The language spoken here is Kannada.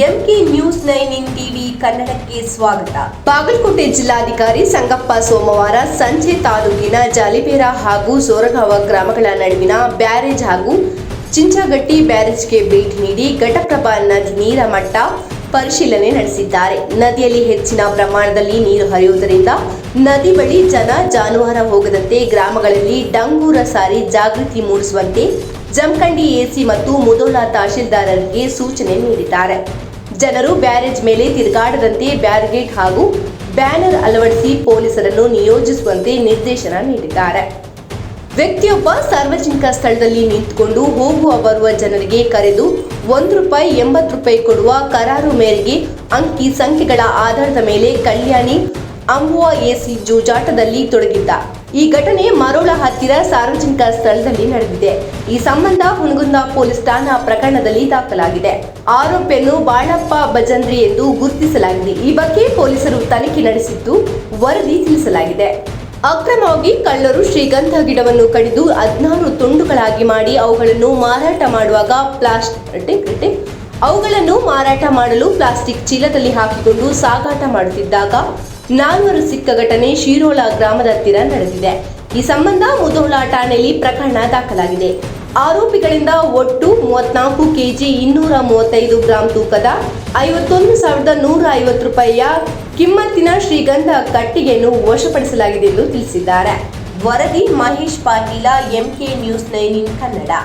MK news nine in TV ಕನ್ನಡಕ್ಕೆ ಸ್ವಾಗತ. ಬಾಗಲಕೋಟೆ ಜಿಲ್ಲಾಧಿಕಾರಿ ಸಂಗಪ್ಪ ಸೋಮವಾರ ಸಂಜೆ ತಾಲೂಕಿನ ಜಾಲಿಬೇರ ಹಾಗೂ ಸೋರಗಾವ ಗ್ರಾಮಗಳ ನಡುವಿನ ಬ್ಯಾರೇಜ್ ಹಾಗೂ ಚಿಂಚಗಟ್ಟಿ ಬ್ಯಾರೇಜ್ಗೆ ಭೇಟಿ ನೀಡಿ ಘಟಪ್ರಭಾ ನದಿ ನೀರ ಮಟ್ಟ ಪರಿಶೀಲನೆ ನಡೆಸಿದ್ದಾರೆ. ನದಿಯಲ್ಲಿ ಹೆಚ್ಚಿನ ಪ್ರಮಾಣದಲ್ಲಿ ನೀರು ಹರಿಯುವುದರಿಂದ ನದಿ ಬಳಿ ಜನ ಜಾನುವಾರು ಹೋಗದಂತೆ ಗ್ರಾಮಗಳಲ್ಲಿ ಡಂಗೂರ ಸಾರಿ ಜಾಗೃತಿ ಮೂಡಿಸುವಂತೆ ಜಮಖಂಡಿ ಎಸಿ ಮತ್ತು ಮುದೋಲಾ ತಹಶೀಲ್ದಾರರಿಗೆ ಸೂಚನೆ ನೀಡಿದ್ದಾರೆ. ಜನರು ಬ್ಯಾರೇಜ್ ಮೇಲೆ ತಿರುಗಾಡದಂತೆ ಬ್ಯಾರಿಗೇಡ್ ಹಾಗೂ ಬ್ಯಾನರ್ ಅಳವಡಿಸಿ ಪೊಲೀಸರನ್ನು ನಿಯೋಜಿಸುವಂತೆ ನಿರ್ದೇಶನ ನೀಡಿದ್ದಾರೆ. ವ್ಯಕ್ತಿಯೊಬ್ಬ ಸಾರ್ವಜನಿಕ ಸ್ಥಳದಲ್ಲಿ ನಿಂತುಕೊಂಡು ಹೋಗುವ ಬರುವ ಜನರಿಗೆ ಕರೆದು ಒಂದು ರೂಪಾಯಿ ಎಂಬತ್ತು ರೂಪಾಯಿ ಕೊಡುವ ಕರಾರು ಮೇರೆಗೆ ಅಂಕಿ ಸಂಖ್ಯೆಗಳ ಆಧಾರದ ಮೇಲೆ ಕಲ್ಯಾಣಿ ಅಂಬುವ ಎಸಿ ಜೂಜಾಟದಲ್ಲಿ ತೊಡಗಿದ್ದ. ಈ ಘಟನೆ ಮರೋಳ ಹತ್ತಿರ ಸಾರ್ವಜನಿಕ ಸ್ಥಳದಲ್ಲಿ ನಡೆದಿದೆ. ಈ ಸಂಬಂಧ ಹುನಗುಂದ ಪೊಲೀಸ್ ಠಾಣಾ ಪ್ರಕರಣದಲ್ಲಿ ದಾಖಲಾಗಿದೆ. ಆರೋಪಿಯನ್ನು ಬಾಳಪ್ಪ ಭಜಂದ್ರಿ ಎಂದು ಗುರುತಿಸಲಾಗಿದೆ. ಈ ಬಗ್ಗೆ ಪೊಲೀಸರು ತನಿಖೆ ನಡೆಸಿದ್ದು ವರದಿ ತಿಳಿಸಲಾಗಿದೆ. ಅಕ್ರಮವಾಗಿ ಕಳ್ಳರು ಶ್ರೀಗಂಧ ಗಿಡವನ್ನು ಕಡಿದು ಹದಿನಾರು ತುಂಡುಗಳಾಗಿ ಮಾಡಿ ಅವುಗಳನ್ನು ಮಾರಾಟ ಮಾಡುವಾಗ ಪ್ಲಾಸ್ಟಿಕ್ ಅವುಗಳನ್ನು ಮಾರಾಟ ಮಾಡಲು ಪ್ಲಾಸ್ಟಿಕ್ ಚೀಲದಲ್ಲಿ ಹಾಕಿಕೊಂಡು ಸಾಗಾಟ ಮಾಡುತ್ತಿದ್ದಾಗ ನಾಲ್ವರು ಸಿಕ್ಕ ಘಟನೆ ಶಿರೋಳ ಗ್ರಾಮದ ಹತ್ತಿರ ನಡೆದಿದೆ. ಈ ಸಂಬಂಧ ಮುಧೋಳ ಠಾಣೆಯಲ್ಲಿ ಪ್ರಕರಣ ದಾಖಲಾಗಿದೆ. ಆರೋಪಿಗಳಿಂದ ಒಟ್ಟು ಮೂವತ್ನಾಲ್ಕು ಕೆಜಿ ಇನ್ನೂರ ಮೂವತ್ತೈದು ಗ್ರಾಂ ತೂಕದ ಐವತ್ತೊಂದು ಸಾವಿರದ ನೂರ ಐವತ್ತು ರೂಪಾಯಿಯ ಕಿಮ್ಮತ್ತಿನ ಶ್ರೀಗಂಧ ಕಟ್ಟಿಗೆಯನ್ನು ವಶಪಡಿಸಲಾಗಿದೆ ಎಂದು ತಿಳಿಸಿದ್ದಾರೆ. ವರದಿ Mahesh Patil MK news nine in Kannada.